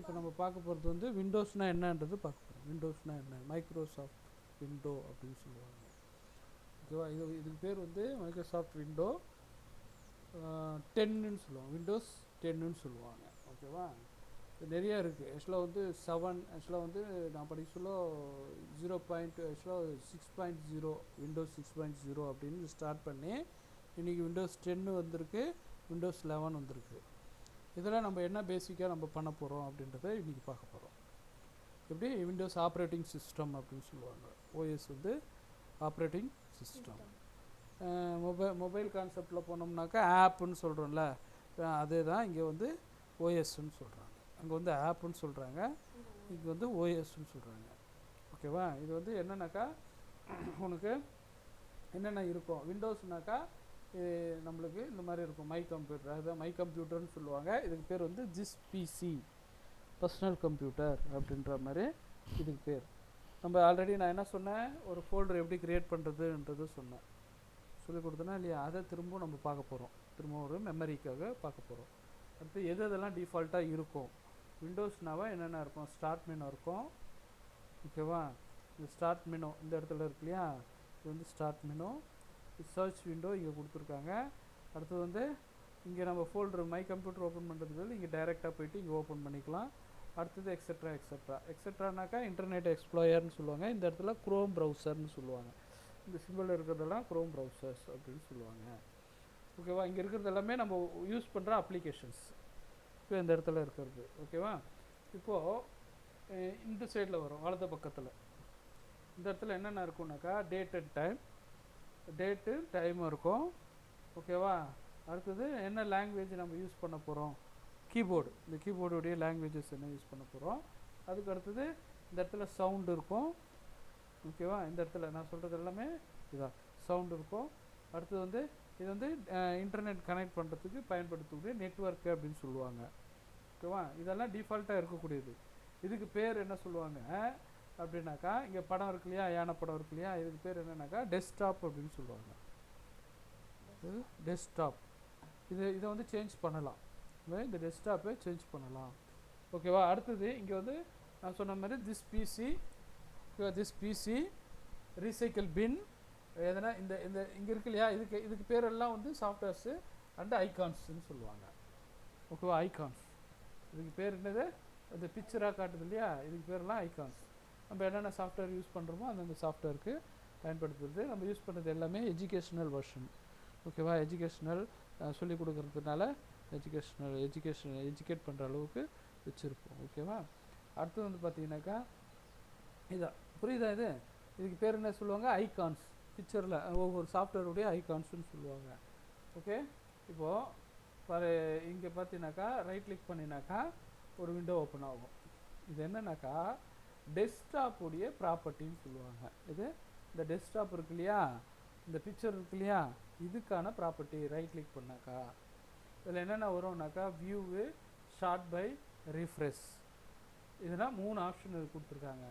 இப்போ நம்ம பார்க்க போகிறது வந்து விண்டோஸ்னால் என்னன்றது பார்க்க போகிறோம் விண்டோஸ்னால் என்ன? மைக்ரோசாஃப்ட் விண்டோ அப்படின்னு சொல்லுவாங்க. ஓகேவா? இது இதுக்கு பேர் வந்து மைக்ரோசாஃப்ட் விண்டோ டென்னுன்னு சொல்லுவாங்க. விண்டோஸ் டென்னுன்னு சொல்லுவாங்க. ஓகேவா? இது நிறைய இருக்குது ஆக்சுவலாக வந்து செவன் ஆக்சுவலாக வந்து நான் படிக்க சொல்ல ஜீரோ பாயிண்ட் ஆக்சுவலாக six point zero windows six point zero அப்படின்னு ஸ்டார்ட் பண்ணி இன்றைக்கி விண்டோஸ் டென்னு வந்திருக்கு விண்டோஸ் லெவன் வந்திருக்கு. இதில் நம்ம என்ன பேசிக்காக நம்ம பண்ண போகிறோம் அப்படின்றத இன்றைக்கி பார்க்க போகிறோம் எப்படி? விண்டோஸ் ஆப்ரேட்டிங் சிஸ்டம் அப்படின்னு சொல்லுவாங்க. ஓஎஸ் வந்து ஆப்ரேட்டிங் சிஸ்டம் மொபைல் மொபைல் கான்செப்டில் போனோம்னாக்கா ஆப்புன்னு சொல்கிறோம்ல அதே தான் இங்கே வந்து ஓஎஸ்ன்னு சொல்கிறாங்க அங்கே வந்து ஆப்புன்னு சொல்கிறாங்க இங்கே வந்து ஓஎஸ்ன்னு சொல்கிறாங்க ஓகேவா? இது வந்து என்னன்னாக்கா உனக்கு என்னென்ன இருக்கும் விண்டோஸ்னாக்கா இது நம்மளுக்கு இந்த மாதிரி இருக்கும். மை கம்ப்யூட்டர் அதுதான் மை கம்ப்யூட்டர்னு சொல்லுவாங்க. இதுக்கு பேர் வந்து ஜிஸ் பிசி பர்சனல் கம்ப்யூட்டர் அப்படின்ற மாதிரி இதுக்கு பேர். நம்ம ஆல்ரெடி நான் என்ன சொன்னேன்? ஒரு ஃபோல்டர் எப்படி க்ரியேட் பண்ணுறதுன்றது சொன்னேன். சொல்லி கொடுத்தனா இல்லையா? அதை திரும்பவும் நம்ம பார்க்க போகிறோம் திரும்ப ஒரு மெமரிக்காக பார்க்க போகிறோம் அடுத்து எது எதெல்லாம் டிஃபால்ட்டாக இருக்கும்? விண்டோஸ்னாவா என்னென்ன இருக்கும்? ஸ்டார்ட் மெனு இருக்கும். ஓகேவா இந்த ஸ்டார்ட் மெனு இந்த இடத்துல இருக்கு இல்லையா? இது வந்து ஸ்டார்ட் மெனு சர்ச் விண்டோ இங்கே கொடுத்துருக்காங்க. அடுத்தது வந்து இங்கே நம்ம ஃபோல்டர் மை கம்ப்யூட்டர் ஓப்பன் பண்ணுறதுக்கு பதில் இங்கே டைரெக்டாக போயிட்டு இங்கே ஓப்பன் பண்ணிக்கலாம். அடுத்தது எக்ஸெட்ரா எக்ஸெட்ரா எக்ஸெட்ரானாக்கா இன்டர்நெட் எக்ஸ்ப்ளோயர்னு சொல்லுவாங்க. இந்த இடத்துல குரோம் ப்ரௌசர்னு சொல்லுவாங்க. இந்த சிம்பிள் இருக்கிறதெல்லாம் குரோம் ப்ரௌசர்ஸ் அப்படின்னு சொல்லுவாங்க. ஓகேவா இங்கே இருக்கிறது எல்லாமே நம்ம யூஸ் பண்ணுற அப்ளிகேஷன்ஸ் இப்போ இந்த இடத்துல இருக்கிறது. ஓகேவா இப்போது இந்த சைடில் வரும் வலது பக்கத்தில். இந்த இடத்துல என்னென்ன இருக்கும்னாக்கா டேட் அண்ட் டைம் டேட்டு டைமும் இருக்கும். ஓகேவா அடுத்தது என்ன லாங்குவேஜ் நம்ம யூஸ் பண்ண போகிறோம் கீபோர்டு இந்த கீபோர்டுடைய லாங்குவேஜஸ் என்ன யூஸ் பண்ண போகிறோம் அதுக்கு அடுத்தது இந்த இடத்துல சவுண்டு இருக்கும். ஓகேவா இந்த இடத்துல நான் சொல்கிறது எல்லாமே இதான். சவுண்டு இருக்கும். அடுத்தது வந்து இது வந்து இன்டர்நெட் கனெக்ட் பண்ணுறதுக்கு பயன்படுத்தக்கூடிய நெட்ஒர்க்கு அப்படின்னு சொல்லுவாங்க. ஓகேவா இதெல்லாம் டிஃபால்ட்டாக இருக்கக்கூடியது. இதுக்கு பேர் என்ன சொல்லுவாங்க? அப்படின்னாக்கா இங்கே படம் இருக்கு இல்லையா யானை படம் இருக்கு இல்லையா இதுக்கு பேர் என்னன்னாக்கா டெஸ்க்டாப் அப்படின்னு சொல்லுவாங்க. இது டெஸ்க்டாப் இது இதை வந்து சேஞ்ச் பண்ணலாம். இந்த டெஸ்க்டாப்பை சேஞ்ச் பண்ணலாம். ஓகேவா அடுத்தது இங்கே வந்து நான் சொன்ன மாதிரி this PC this PC recycle bin எதனா இந்த இந்த இங்கே இருக்கு இல்லையா இதுக்கு இதுக்கு பேரெல்லாம் வந்து சாஃப்ட்வேர்ஸு அண்ட் ஐகான்ஸ்ன்னு சொல்லுவாங்க. ஓகேவா ஐகான்ஸ் இதுக்கு பேர் என்னது? இந்த பிக்சராக காட்டுது இல்லையா? இதுக்கு பேரெல்லாம் ஐகான்ஸ் நம்ம என்னென்ன சாஃப்ட்வேர் யூஸ் பண்ணுறோமோ அந்தந்த சாஃப்ட்வேருக்கு பயன்படுத்துறது. நம்ம யூஸ் பண்ணுறது எல்லாமே எஜுகேஷ்னல் வெர்ஷன் ஓகேவா எஜுகேஷ்னல் சொல்லிக் கொடுக்குறதுனால எஜுகேஷ்னல் எஜுகேஷன் எஜுகேட் பண்ணுற அளவுக்கு வச்சுருப்போம். ஓகேவா அடுத்தது வந்து பார்த்தீங்கன்னாக்கா இதான் புரியுதா இது? இதுக்கு பேர் என்ன சொல்லுவாங்க? ஐகான்ஸ் பிக்சரில் ஒவ்வொரு சாஃப்ட்வேருடைய ஐகான்ஸ்னு சொல்லுவாங்க. ஓகே இப்போது பாரு இங்கே பார்த்தீங்கன்னாக்கா ரைட் கிளிக் பண்ணினாக்கா ஒரு விண்டோ ஓப்பன் ஆகும். இது என்னன்னாக்கா டெஸ்க்டாப்புடைய ப்ராப்பர்ட்டின்னு சொல்லுவாங்க. இது இந்த டெஸ்க்டாப் இருக்கு இல்லையா? இந்த பிக்சர் இருக்கு இல்லையா? இதுக்கான ப்ராப்பர்ட்டி ரைட் கிளிக் பண்ணாக்கா இதில் என்னென்ன வரும்னாக்கா வியூவு ஷார்ட் பை ரிஃப்ரெஷ் இதெல்லாம் மூணு ஆப்ஷன் கொடுத்துருக்காங்க.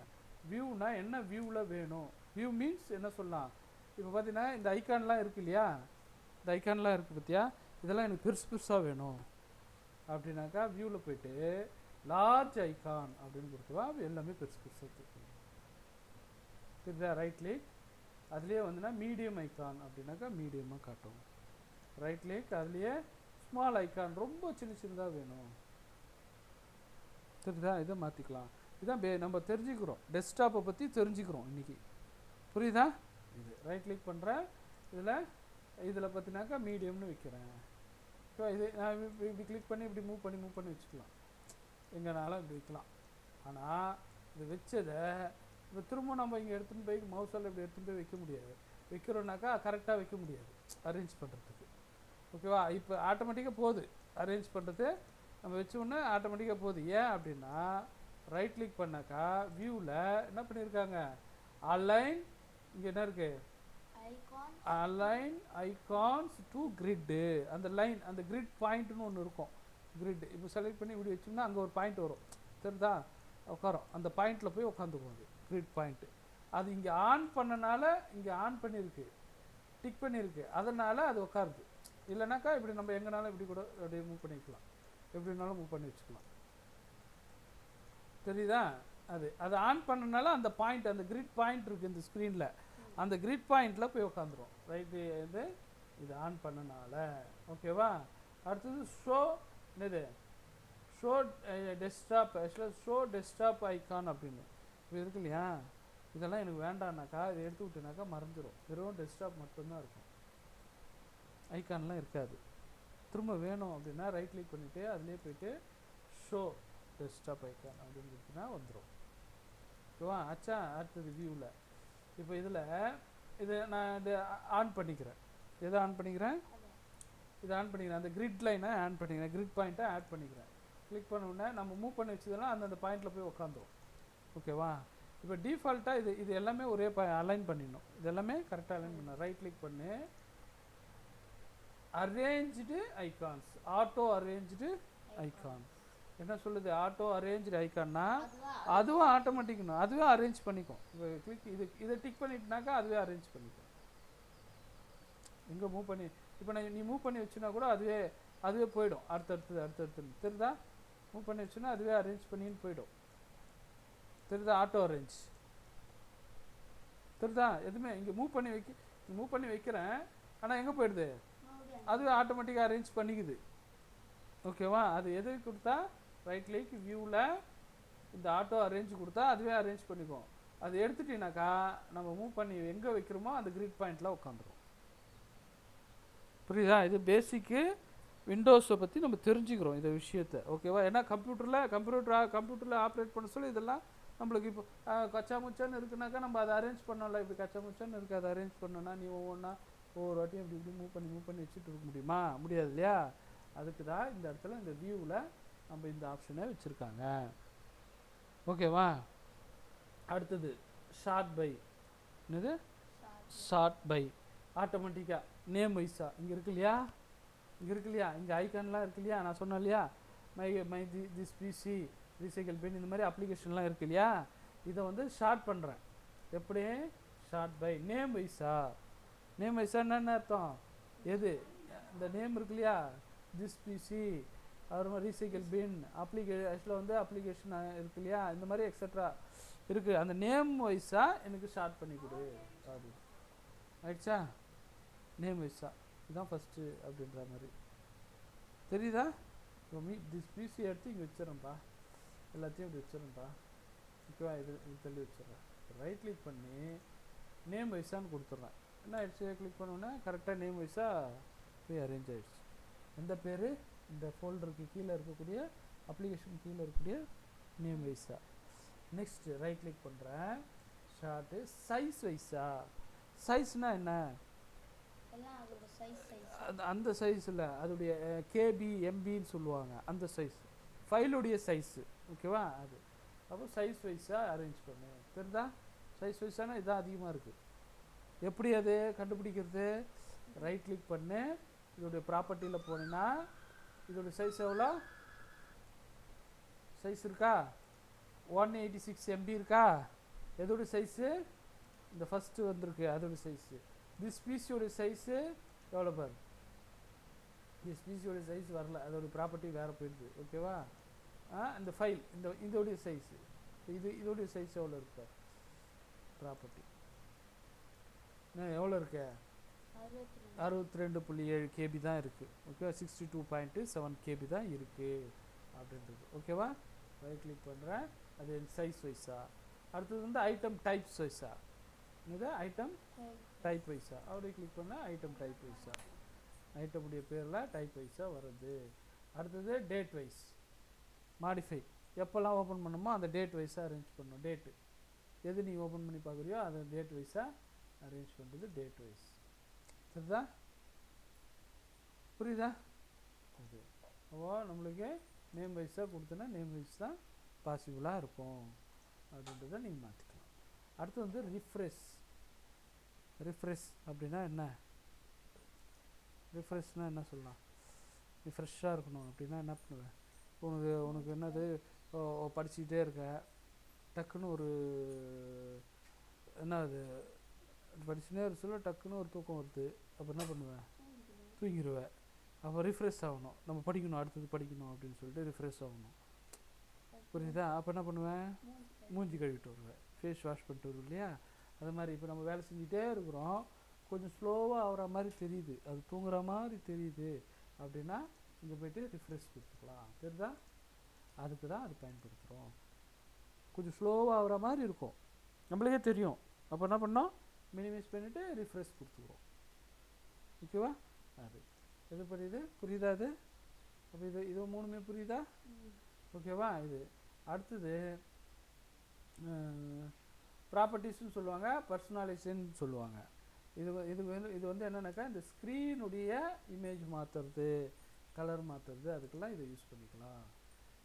வியூனா என்ன வியூவில் வேணும்? வியூ மீன்ஸ் என்ன சொல்லலாம்? இப்போ பார்த்தீங்கன்னா இந்த ஐக்கான்லாம் இருக்கு இல்லையா? இந்த ஐக்கான்லாம் இருக்குது பார்த்தியா இதெல்லாம் எனக்கு பெருசு பெருசாக வேணும். அப்படின்னாக்கா வியூவில் போயிட்டு லார்ஜ் ஐகான் அப்படின்னு கொடுத்துருவா எல்லாமே பெருசு பெருசாக தூக்கணும் தெரியுதா? ரைட் லேக் அதுலேயே வந்துன்னா மீடியம் ஐக்கான் அப்படின்னாக்கா மீடியமாக காட்டும். ரைட் லேக் அதுலேயே ஸ்மால் ஐக்கான் ரொம்ப சின்ன சின்னதாக வேணும். தெரியுதா? இதை மாற்றிக்கலாம் இதான் பே நம்ம தெரிஞ்சுக்கிறோம். டெஸ்க்டாப்பை பற்றி தெரிஞ்சுக்கிறோம் இன்றைக்கி புரியுதா? இது. ரைட் கிளிக் பண்ணுறேன் இதில் இதில் பார்த்தினாக்கா மீடியம்னு வைக்கிறேன். ஸோ இது நான் இப்படி கிளிக் பண்ணி இப்படி மூவ் பண்ணி மூவ் பண்ணி வச்சுக்கலாம். எங்கனாலும் இப்படி வைக்கலாம். ஆனால் இது வச்சதை இப்போ திரும்ப நம்ம இங்கே எடுத்துகிட்டு போய் மவுசால் இப்படி எடுத்துகிட்டு போய் வைக்க முடியாது. வைக்கிறோன்னாக்கா கரெக்டாக வைக்க முடியாது. அரேஞ்ச் பண்ணுறதுக்கு ஓகேவா இப்போ ஆட்டோமேட்டிக்காக போகுது. அரேஞ்ச் பண்ணுறது நம்ம வச்சோன்னே ஆட்டோமேட்டிக்காக போகுது. ஏன் அப்படின்னா ரைட் கிளிக் பண்ணாக்கா வியூவில் என்ன பண்ணியிருக்காங்க அலைன் இங்கே என்ன இருக்குது அலைன் ஐகான்ஸ் டு கிரிட்டு அந்த லைன் அந்த கிரிட் பாயிண்ட்னு ஒன்று இருக்கும். கிரிட் இப்போ செலக்ட் பண்ணி இப்படி வச்சோம்னா அங்கே ஒரு பாயிண்ட் வரும். தெரியுதா? உட்காரும். அந்த பாயிண்டில் போய் உட்காந்துக்கும் அது. கிரிட் பாயிண்ட்டு அது இங்கே ஆன் பண்ணனால இங்கே ஆன் பண்ணியிருக்கு டிக் பண்ணியிருக்கு அதனால் அது உட்காருது. இல்லைனாக்கா இப்படி நம்ம எங்கேனாலும் இப்படி கூட அப்படியே மூவ் பண்ணிக்கலாம் எப்படினாலும் மூவ் பண்ணி வச்சுக்கலாம். தெரியுதா? அது. அதை ஆன் பண்ணனால அந்த பாயிண்ட் அந்த கிரிட் பாயிண்ட் இருக்குது இந்த ஸ்க்ரீனில் அந்த கிரிட் பாயிண்டில் போய் உட்காந்துரும். ரைட்டு இது இது ஆன் பண்ணனால. ஓகேவா அடுத்தது ஷோ என்னது? ஷோ டெஸ்க்டாப் ஆக்சுவலாக ஷோ டெஸ்க்டாப் ஐக்கான் அப்படின்னு. இப்போ இருக்கு இல்லையா இதெல்லாம் எனக்கு வேண்டாம்னாக்கா இதை எடுத்து விட்டுனாக்கா மறந்துடும் வெறும் டெஸ்க்டாப் மட்டும்தான் இருக்கும். ஐக்கான்லாம் இருக்காது. திரும்ப வேணும் அப்படின்னா ரைட் கிளிக் பண்ணிவிட்டு அதுலேயே போயிட்டு ஷோ டெஸ்க்டாப் ஐக்கான் அப்படின்னு கொடுத்தீங்கன்னா வந்துடும் ஓகேவா? அச்சா அடுத்தது வியூவில் இப்போ இதில் இதை நான் இது ஆன் பண்ணிக்கிறேன். எதை ஆன் பண்ணிக்கிறேன்? இதை ஆன் பண்ணிக்கிறேன். அந்த கிரிட் லைனை ஆன் பண்ணிக்கிறேன். கிரிட் பாயிண்ட்டை ஆட் பண்ணிக்கிறேன். கிளிக் பண்ண உடனே நம்ம மூவ் பண்ணி வச்சதெல்லாம் அந்தந்த பாயிண்டில் போய் உட்காந்துரும் ஓகேவா இப்போ டிஃபால்ட்டாக இது இது எல்லாமே ஒரே அலைன் பண்ணிடணும். இது எல்லாமே கரெக்டாக அலைன் பண்ண ரைட் கிளிக் பண்ணு. Arranged icons auto arranged icons என்ன சொல்லுது? ஆட்டோ அரேஞ்சு ஐகான்னா அதுவும் ஆட்டோமேட்டிக்னா அதுவே அரேஞ்ச் பண்ணிக்கும். இப்போ கிளிக் இது இதை டிக் பண்ணிட்டுனாக்கா அதுவே அரேஞ்ச் பண்ணிக்கும். எங்கே மூவ் பண்ணி இப்போ நான் நீ மூவ் பண்ணி வச்சுனா கூட அதுவே அதுவே போயிடும். அடுத்தடுத்தது அடுத்தடுத்து தெரியுதா மூவ் பண்ணி வச்சுனா அதுவே அரேஞ்ச் பண்ணின்னு போயிடும். தெரியுதா ஆட்டோ அரேஞ்ச் தெரியுதா எதுவுமே இங்கே மூவ் பண்ணி வைக்க மூவ் பண்ணி வைக்கிறேன். ஆனால் எங்கே போயிடுது? அதுவே ஆட்டோமேட்டிக்காக அரேஞ்ச் பண்ணிக்குது. ஓகேவா அது எது கொடுத்தா? ரைட் கிளிக் வியூவில் இந்த ஆட்டோ அரேஞ்ச் கொடுத்தா அதுவே அரேஞ்ச் பண்ணிக்கும். அது எடுத்துட்டீங்கனாக்கா நம்ம மூவ் பண்ணி எங்கே வைக்கிறோமோ அந்த கிரிட் பாயிண்டில் உட்காந்துரும். புரியுதா? இது பேசிக்கு விண்டோஸை பற்றி நம்ம தெரிஞ்சுக்கிறோம் இந்த விஷயத்தை. ஓகேவா ஏன்னா கம்ப்யூட்டரில் கம்ப்யூட்டர் கம்ப்யூட்டரில் ஆப்ரேட் பண்ண சொல்லி இதெல்லாம் நம்மளுக்கு இப்போ கச்சா முச்சான்னு இருக்குனாக்கா நம்ம அதை அரேஞ்ச் பண்ணோம்ல. இப்படி கச்சா முச்சான்னு இருக்குது அதை அரேஞ்ச் பண்ணோன்னா நீ ஒவ்வொன்றா ஒவ்வொரு வாட்டியும் இப்படி இப்படி மூவ் பண்ணி மூவ் பண்ணி வச்சுட்டு இருக்க முடியுமா? முடியாது இல்லையா? அதுக்கு தான் இந்த இடத்துல இந்த வியூவில் நம்ம இந்த ஆப்ஷனை வச்சுருக்காங்க. ஓகேவா அடுத்தது ஷார்ட் பை என்னது? ஷார்ட் பை ஆட்டோமேட்டிக்காக நேம் வைஸா இங்கே இருக்கு இல்லையா? இங்கே இருக்கு இல்லையா? இங்கே ஐக்கான்லாம் இருக்கு இல்லையா? நான் சொன்னேன் இல்லையா? My my the this PC recycle bin இந்த மாதிரி அப்ளிகேஷன்லாம் இருக்கு இல்லையா? இதை வந்து ஷார்ட் பண்ணுறேன் எப்படி? ஷார்ட் பை நேம் வைஸா நேம் வைஸா என்னென்ன அர்த்தம்? எது? இந்த நேம் இருக்கு இல்லையா? திஸ் பிசி அப்புறமா ரீசைக்கிள் பின் அப்ளிகே ஆக்சுவலாக வந்து அப்ளிகேஷன் இருக்கு இல்லையா? இந்த மாதிரி எக்ஸட்ரா இருக்குது அந்த நேம் வைஸாக எனக்கு ஷார்ட் பண்ணி கொடு. அப்படி ஆயிடுச்சா நேம் வைஸா இதுதான் ஃபஸ்ட்டு அப்படின்ற மாதிரி. தெரியுதா? இப்போ மீ திஸ் பிசி எடுத்து இங்கே வச்சிடறேன்ப்பா எல்லாத்தையும் இப்படி வச்சிடறேன்ப்பா ஓகேவா இது இது தள்ளி வச்சிடுறேன். ரைட் கிளிக் பண்ணி நேம் வைஸான்னு கொடுத்துட்றேன். என்ன ஆயிடுச்சு? கிளிக் பண்ணோன்னே கரெக்டாக நேம் வைஸாக போய் அரேஞ்ச் ஆகிடுச்சு எந்த பேர்? இந்த ஃபோல்டருக்கு கீழே இருக்கக்கூடிய அப்ளிகேஷன் கீழே இருக்கக்கூடிய நேம் வைஸாக நெக்ஸ்ட்டு ரைட் கிளிக் பண்ணுறேன் ஷார்ட்டு சைஸ் வைஸா சைஸ்னால் என்ன எல்லாம் அதோட சைஸ் சைஸ் அந்த அந்த சைஸில் அதோடைய கேபி எம்பின்னு சொல்லுவாங்க. அந்த சைஸ் ஃபைலுடைய சைஸு ஓகேவா அது. அப்போ சைஸ் வைஸாக அரேஞ்ச் பண்ணு. தெரிந்தா சைஸ் வைஸானால் இதான் அதிகமாக இருக்குது எப்படி அது? கண்டுபிடிக்கிறது? ரைட் கிளிக் பண்ணு. இதோடைய ப்ராப்பர்ட்டியில் போனீங்கன்னா இதோடைய சைஸ் எவ்வளோ? சைஸ் இருக்கா? ஒன் எயிட்டி சிக்ஸ் எம்பி இருக்கா? எதோட சைஸு இந்த ஃபஸ்ட்டு வந்திருக்கு. அதோட சைஸு திஸ் பிசியோட சைஸு எவ்வளோ பாரு? திஸ் பிசியோட சைஸ் வரல. அதோட ப்ராப்பர்ட்டி வேறு போயிடுது. ஓகேவா இந்த ஃபைல் இந்த இதோடைய சைஸு இது இதோடைய சைஸ் எவ்வளோ இருக்கு ப்ராப்பர்ட்டி எவ்வளோ இருக்கு அறுபத்தி ரெண்டு அறுபத்தி ரெண்டு புள்ளி ஏழு கேபி தான் இருக்குது ஓகேவா sixty two point seven KB தான் இருக்குது அப்படின்றது. ஓகேவா ரைட் கிளிக் பண்ணுறேன் அது சைஸ் வைஸா அடுத்தது வந்து ஐட்டம் டைப்ஸ் வைஸா இது ஐட்டம் டைப் வைஸாக அப்படியே கிளிக் பண்ணால் ஐட்டம் டைப் வைஸாக ஐட்டமுடைய பேரில் டைப் வைஸாக வருது. அடுத்தது டேட் வைஸ் மாடிஃபை எப்போல்லாம் ஓப்பன் பண்ணுமோ அந்த டேட் வைஸாக அரேஞ்ச் பண்ணணும் டேட்டு எது நீ ஓப்பன் பண்ணி பார்க்குறியோ அதை டேட் வைஸாக அரேஞ்ச் பண்ணுறது டேட் வைஸ் சரிதா? புரியுதா? அது. அப்போ நம்மளுக்கு நேம் வைஸாக கொடுத்தோன்னா நேம் வைஸ் தான் பாசிபிளாக இருக்கும். அப்படின்றத நீங்கள் மாற்றிக்கலாம் அடுத்து வந்து ரிஃப்ரெஷ் ரிஃப்ரெஷ் அப்படின்னா என்ன? ரிஃப்ரெஷ்னால் என்ன சொல்லலாம்? நீ ஃப்ரெஷ்ஷாக இருக்கணும் அப்படின்னா என்ன பண்ணுவேன் உனக்கு உனக்கு என்னது? ஓ, படிச்சுக்கிட்டே இருக்க. டக்குன்னு ஒரு என்ன அது படிச்சுனே ஒரு சொல்ல டக்குன்னு ஒரு தூக்கம் வருது. அப்போ என்ன பண்ணுவேன் தூங்கிடுவேன் அப்போ ரிஃப்ரெஷ் ஆகணும். நம்ம படிக்கணும் அடுத்தது படிக்கணும் அப்படின்னு சொல்லிட்டு ரிஃப்ரெஷ் ஆகணும். புரியுதா அப்போ என்ன பண்ணுவேன் மூஞ்சி மூஞ்சி கழுவிட்டு வருவேன் ஃபேஸ் வாஷ் பண்ணிட்டு வருவேன் இல்லையா அது மாதிரி இப்போ நம்ம வேலை செஞ்சுட்டே இருக்கிறோம். கொஞ்சம் ஸ்லோவாக ஆகிற மாதிரி தெரியுது. அது தூங்குற மாதிரி தெரியுது. அப்படின்னா இங்கே போயிட்டு ரிஃப்ரெஷ் கொடுத்துக்கலாம். தெரியுதா? அதுக்கு தான் அது பயன்படுத்துகிறோம் கொஞ்சம் ஸ்லோவாக ஆகிற மாதிரி இருக்கும். நம்மளுக்கே தெரியும். அப்போ என்ன பண்ணோம்? மினிமைஸ் பண்ணிவிட்டு ரிஃப்ரெஷ் கொடுத்துக்குறோம். ஓகேவா? அது. எது புரியுது? புரியுதா அது அப்போ இது இது மூணுமே புரியுதா. ஓகேவா? இது. அடுத்தது ப்ராப்பர்ட்டிஸ்னு சொல்லுவாங்க பர்சனலைசேஷன் சொல்லுவாங்க. இது இது வந்து இது வந்து என்னென்னாக்கா இந்த ஸ்க்ரீனுடைய இமேஜ் மாற்றுறது கலர் மாற்றுறது அதுக்கெல்லாம் இதை யூஸ் பண்ணிக்கலாம்.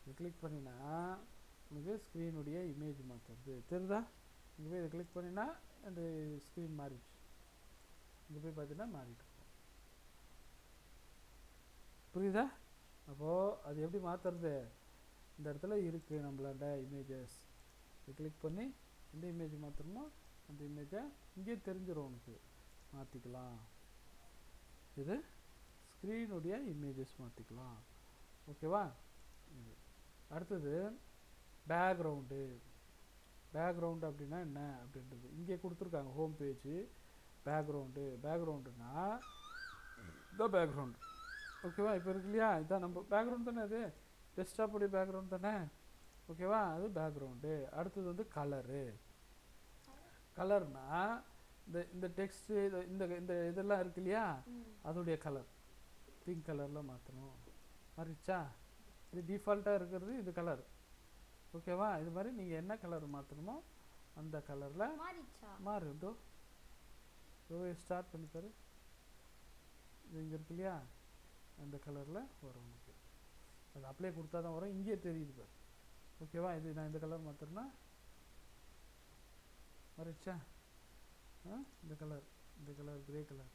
இது கிளிக் பண்ணினா உங்களுக்கு ஸ்க்ரீனுடைய இமேஜ் மாற்றுறது தெரியுதா? இங்கே போய் இதை கிளிக் பண்ணினா அந்த ஸ்க்ரீன் மாறிடுச்சு. இங்கே போய் பார்த்தீங்கன்னா மாறிட்டு புரியுதா? அப்போது அது எப்படி மாற்றுறது இந்த இடத்துல இருக்குது நம்மளாண்ட இமேஜஸ். இது கிளிக் பண்ணி எந்த இமேஜ் மாற்றணுமோ அந்த இமேஜை இங்கே தெரிஞ்சிடும் உனக்கு மாற்றிக்கலாம் இது ஸ்க்ரீனுடைய இமேஜஸ் மாற்றிக்கலாம் ஓகேவா இது. அடுத்தது பேக்ரவுண்டு பேக்ரவுண்டு அப்படின்னா என்ன? அப்படின்றது. இங்கே கொடுத்துருக்காங்க ஹோம் பேஜு பேக்ரவுண்டு பேக்ரவுண்டுனா இந்த பேக்ரவுண்டு ஓகேவா இப்போ இருக்கு இல்லையா? இதான் நம்ம பேக்ரவுண்ட் தானே அது? டெஸ்க்டாப்புடைய பேக்ரவுண்ட் தானே? ஓகேவா அது பேக்ரவுண்டு அடுத்தது வந்து கலரு கலர்னா இந்த இந்த டெக்ஸ்ட்டு இந்த இந்த இதெல்லாம் இருக்கு இல்லையா. அதோடைய கலர் பிங்க் கலரில் மாற்றணும் மாறிச்சா இது டிஃபால்ட்டாக இருக்கிறது இது கலர் ஓகேவா இது மாதிரி நீங்கள் என்ன கலர் மாற்றணுமோ அந்த கலரில் மாறிடுச்சா? மாறு. இதோ ஸ்டார்ட் பண்ணி பாரு. இது இங்கே இருக்கு இல்லையா? அந்த கலரில் வரும் உனக்கு அது அப்ளை கொடுத்தா தான் வரும். இங்கேயே தெரியுது பாரு. ஓகேவா இது நான் இந்த கலர் மாற்றுறேன்னா மாறிடுச்சா ஆ? இந்த கலர் இந்த கலர் கிரே கலர்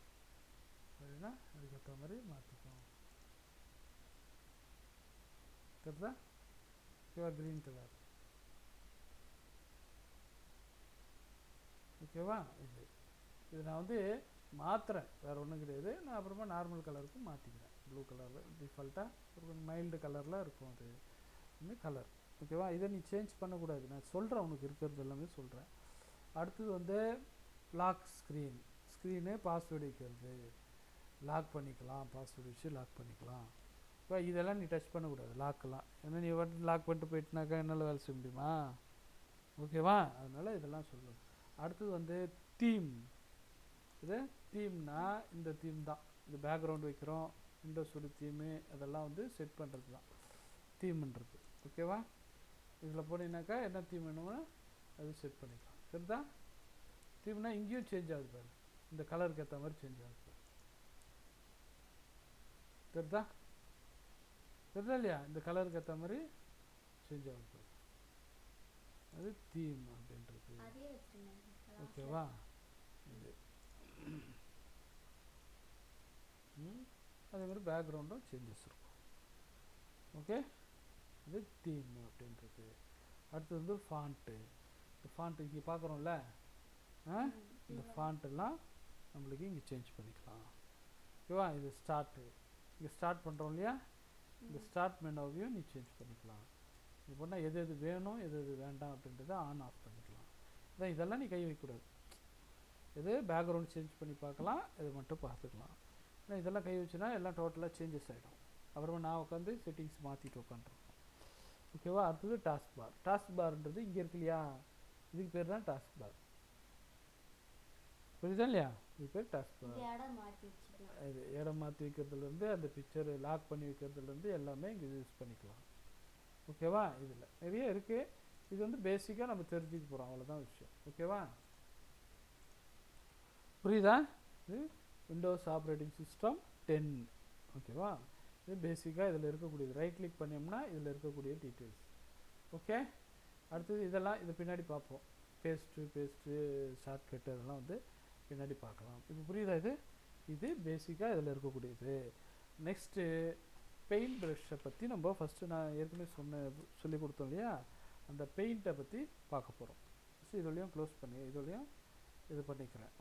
அப்படின்னா அதுக்கேற்ற மாதிரி மாற்றிக்கும் தெரியுதா ஓகேவா க்ரீன் கலர் ஓகேவா இது. இது நான் வந்து மாற்றுறேன் வேறு ஒன்றும் கிடையாது. நான் அப்புறமா நார்மல் கலருக்கும் மாற்றிக்கிறேன் ப்ளூ கலரில் டிஃபால்ட்டாக ஒரு கொஞ்சம் மைல்டு கலரில் இருக்கும் அது. வந்து கலர் ஓகேவா இதை நீ சேஞ்ச் பண்ணக்கூடாது. நான் சொல்கிறேன் உனக்கு இருக்கிறது எல்லாமே சொல்கிறேன் அடுத்தது வந்து லாக் ஸ்க்ரீன் ஸ்க்ரீனு பாஸ்வேர்டு வைக்கிறது. லாக் பண்ணிக்கலாம். பாஸ்வேர்டு வச்சு லாக் பண்ணிக்கலாம். இப்போ இதெல்லாம் நீ டச் பண்ணக்கூடாது. லாக்கெல்லாம் ஏன்னா நீ வந்து லாக் பண்ணிட்டு போயிட்டுனாக்கா என்னால் வேலை செய்ய முடியுமா? ஓகேவா அதனால் இதெல்லாம் சொல்லணும். அடுத்தது வந்து தீம் இது தீம்னா இந்த தீம் தான். இந்த பேக்ரவுண்ட் வைக்கிறோம். விண்டோஸோட தீமு அதெல்லாம் வந்து செட் பண்ணுறது தான். தீம்ன்றது ஓகேவா இதில் போனீங்கன்னாக்கா என்ன தீம் வேணுமோ அது செட் பண்ணிக்கலாம். சரிதா? தீம்னா இங்கேயும் சேஞ்ச் ஆகுது பாரு. இந்த கலருக்கு ஏற்ற மாதிரி சேஞ்ச் ஆகுது பாரு. தெரிதா தெரியுதா இல்லையா? இந்த கலருக்கு ஏற்ற மாதிரி சேஞ்ச் ஆகுது பாரு. அது தீம் அப்படின்றது. ஓகேவா இது. அதே மாதிரி பேக்ரவுண்டும் சேஞ்சஸ் இருக்கும். ஓகே இது தீம் அப்படின்றது. அடுத்தது வந்து ஃபாண்ட்டு இந்த ஃபாண்ட்டு இங்கே பார்க்குறோம்ல இந்த இவ்வளவு. ஃபாண்ட் எல்லாம் நம்மளுக்கு இங்கே சேஞ்ச் பண்ணிக்கலாம். ஓகேவா? இது ஸ்டார்ட்டு இங்கே ஸ்டார்ட் பண்ணுறோம் இல்லையா? இந்த. ஸ்டார்ட் மெனுவையும் நீ சேஞ்ச் பண்ணிக்கலாம். இது பண்ணால் எது எது வேணும் எது எது வேண்டாம் அப்படின்றத ஆன் ஆஃப் பண்ணிக்கலாம். இதான் இதெல்லாம் நீ கை வைக்கக்கூடாது. இது பேக்ரவுண்ட் சேஞ்ச் பண்ணி பார்க்கலாம் இது மட்டும் பார்த்துக்கலாம். ஏன்னா இதெல்லாம் கை வச்சுனா எல்லாம் டோட்டலாக சேஞ்சஸ் ஆகிடும் அப்புறமா நான் உட்காந்து செட்டிங்ஸ் மாற்றிட்டு உட்காந்துருக்கோம் ஓகேவா? அடுத்தது டாஸ்க் பார் டாஸ்க் பார்ன்றது இங்கே இருக்கு இல்லையா? இதுக்கு பேர் தான் டாஸ்க் பார் புரியுதா இல்லையா? இது பேர் டாஸ்க் பார் இது இடம் மாற்றி வைக்கிறதுலேருந்து அந்த பிக்சர் லாக் பண்ணி வைக்கிறதுலேருந்து எல்லாமே இங்கே யூஸ் பண்ணிக்கலாம். ஓகேவா இதில் நிறைய இருக்குது இது வந்து பேசிக்காக நம்ம தெரிஞ்சுக்க போகிறோம் அவ்வளோதான் விஷயம். ஓகேவா புரியுதா? இது விண்டோஸ் ஆப்ரேட்டிங் சிஸ்டம் டென் ஓகேவா இது பேசிக்காக இதில் இருக்கக்கூடியது. ரைட் கிளிக் பண்ணோம்னா இதில் இருக்கக்கூடிய டீட்டெயில்ஸ் ஓகே அடுத்தது இதெல்லாம் இது பின்னாடி பார்ப்போம். பேஸ்ட்டு பேஸ்ட்டு ஷார்ட்கட்டு அதெல்லாம் வந்து பின்னாடி பார்க்கலாம். இப்போ புரியுதா இது? இது பேசிக்காக இதில் இருக்கக்கூடியது. நெக்ஸ்ட்டு பெயிண்ட் ப்ரஷ்ஷை பற்றி நம்ம ஃபஸ்ட்டு நான் ஏற்கனவே சொன்ன சொல்லி கொடுத்தோம் இல்லையா? அந்த பெயிண்ட்டை பற்றி பார்க்க போகிறோம் ஸோ இதுலேயும் க்ளோஸ் பண்ணி இதுலேயும் இது பண்ணிக்கிறேன்.